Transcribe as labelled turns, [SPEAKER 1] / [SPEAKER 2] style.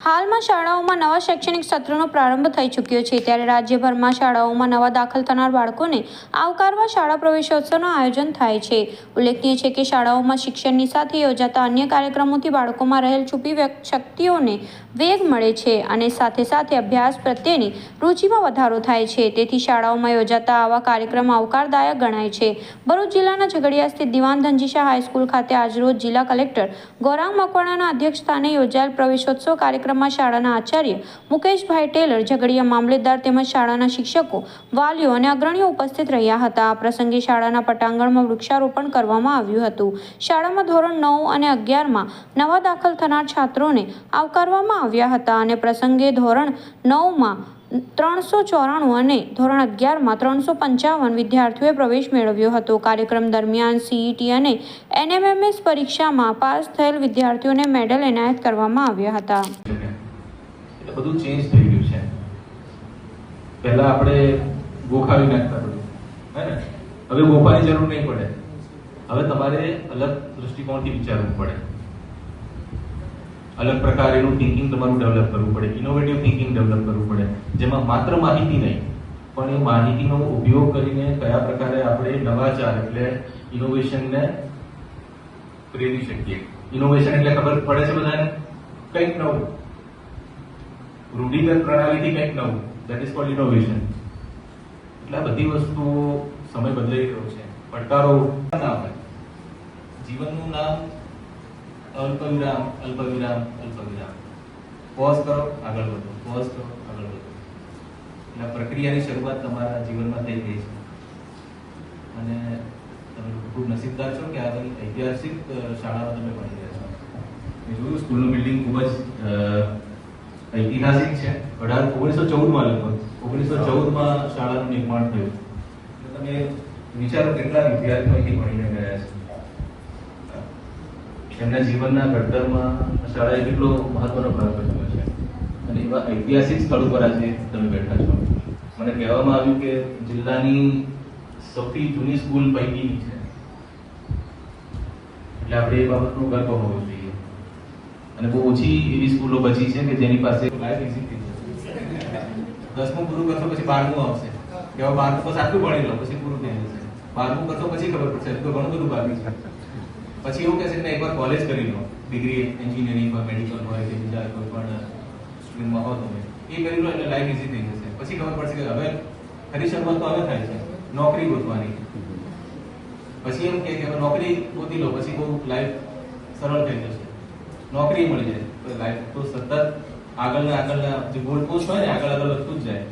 [SPEAKER 1] હાલમાં શાળાઓમાં નવા શૈક્ષણિક સત્રનો પ્રારંભ થઈ ચૂક્યો છે. ત્યારે રાજ્યભરમાં શાળાઓમાં નવા દાખલ થનાર બાળકોને આવકારવા શાળા પ્રવેશોત્સવનું આયોજન થાય છે. ઉલ્લેખનીય છે કે શાળાઓમાં શિક્ષણની સાથે યોજાતા અન્ય કાર્યક્રમોથી બાળકોમાં રહેલ છુપી શક્તિઓને વેગ મળે છે અને સાથે સાથે અભ્યાસ પ્રત્યેની રુચિમાં વધારો થાય છે. તેથી શાળાઓમાં યોજાતા આવા કાર્યક્રમ આવકારદાયક ગણાય છે. ભરૂચ જિલ્લાના ઝઘડિયા સ્થિત દિવાન ધનજીશા હાઈસ્કૂલ ખાતે આજરોજ જિલ્લા કલેક્ટર ગૌરાંગ મકવાણાના અધ્યક્ષસ્થાને યોજાયેલ પ્રવેશોત્સવ કાર્યક્રમમાં શાળાના આચાર્ય મુકેશભાઈ ટેલર, ઝઘડિયા મામલેદાર તેમજ શાળાના શિક્ષકો, વાલીઓ અને અગ્રણીઓ ઉપસ્થિત રહ્યા હતા. આ પ્રસંગે શાળાના પટાંગણમાં વૃક્ષારોપણ કરવામાં આવ્યું હતું. શાળામાં ધોરણ નવ અને અગિયારમાં નવા દાખલ થનાર છાત્રોને આવકારવામાં આવ્યા હતા અને પ્રસંગે ધોરણ નવમાં ત્રણસો ચોરાણું અને ધોરણ અગિયારમાં ત્રણસો પંચાવન વિદ્યાર્થીઓએ પ્રવેશ મેળવ્યો હતો. કાર્યક્રમ દરમિયાન સીઈટી અને એનએમએમએસ પરીક્ષામાં પાસ થયેલ વિદ્યાર્થીઓને મેડલ એનાયત કરવામાં આવ્યા હતા.
[SPEAKER 2] એટલે બધું ચેન્જ થઈ ગયું છે. પહેલા આપણે ગોખાવી નાખતા બધું, હે હવે ગોખવાની જરૂર નહીં પડે. હવે તમારે અલગ દૃષ્ટિકોણથી વિચારવું પડે. અલગ પ્રકારેનું થિંકિંગ તમારું ડેવલપ કરવું પડે. ઇનોવેટિવ થિંકિંગ ડેવલપ કરવું પડે. જેમાં માત્ર માહિતી નહીં, પણ એ માહિતીનો ઉપયોગ કરીને કયા પ્રકારે આપણે નવાચાર એટલે ઇનોવેશનને પ્રેરી શકીએ. ઇનોવેશન એટલે ખબર પડે છે બધાને? કંઈક નવું. રૂઢિગત પ્રણાલીથી કંઈક નવું. દેટ ઇઝ કોલ્ડ ઇનોવેશન એટલે આ બધી વસ્તુઓ સમય બદલાઈ રહ્યો છે. પડકારો ના હોય જીવનનું નામ અલ્પવિરામ અલ્પવિરામ અલ્પવિરામ. પોઝ કરો, આગળ વધો. પોઝ કરો, આગળ વધો. એટલે પ્રક્રિયાની શરૂઆત તમારા જીવનમાં થઈ ગઈ છે. અને તમે ખૂબ નસીબદાર છો કે આ બધી ઐતિહાસિક શાળામાં તમે ભણી રહ્યા છો. મેં જોયું, સ્કૂલનું બિલ્ડિંગ ખૂબ જ ઐતિહાસિક છે. અઢાર, ઓગણીસો ચૌદમાં લગભગ. ઓગણીસો ચૌદમાં શાળાનું નિર્માણ થયું. તમે વિચારો કેટલા વિદ્યાર્થીઓ અહીંથી ભણીને ગયા છે. એમના જીવનના ઘડતરમાં શાળાએ કેટલો મહત્વનો ભાગ ભજવ્યો છે. અને એવા ઐતિહાસિક સ્થળ ઉપર આજે તમે બેઠા છો. મને કહેવામાં આવ્યું કે જિલ્લાની સૌથી જૂની સ્કૂલ પૈકીની છે. એટલે આપણે એ બાબતનો ગર્વ હોવો જોઈએ. અને બહુ ઓછી એવી સ્કૂલો બચી છે કે જેની પાસે દસમું પૂરું કરશો પછી બારમું આવશે. કે હવે બારમું બસ આટલું ભણી લો, પછી પૂરું થઈ જશે. બારમું કરશો પછી ખબર પડશે તો ઘણું બધું બાકી છે. પછી એવું કહેશે કે એકવાર કોલેજ કરી લો. ડિગ્રી એન્જિનિયરિંગ હોય મેડિકલ હોય કે બીજા કોઈ પણ સ્ટ્રીમમાં હો તમે એ કરી લો, એટલે લાઈફ ઇઝી થઈ જશે. પછી ખબર પડશે કે હવે ખરી શરૂઆત તો હવે થાય છે. નોકરી ગોતવાની. પછી એમ કે હવે નોકરી ગોતી લો, પછી બહુ લાઈફ સરળ થઈ જશે. નોકરી મળી જાય. તો લાઈફ તો સતત આગળના આગળના જે ગોલ પોસ્ટ હોય ને, આગળ આગળ વધતું જ જાય.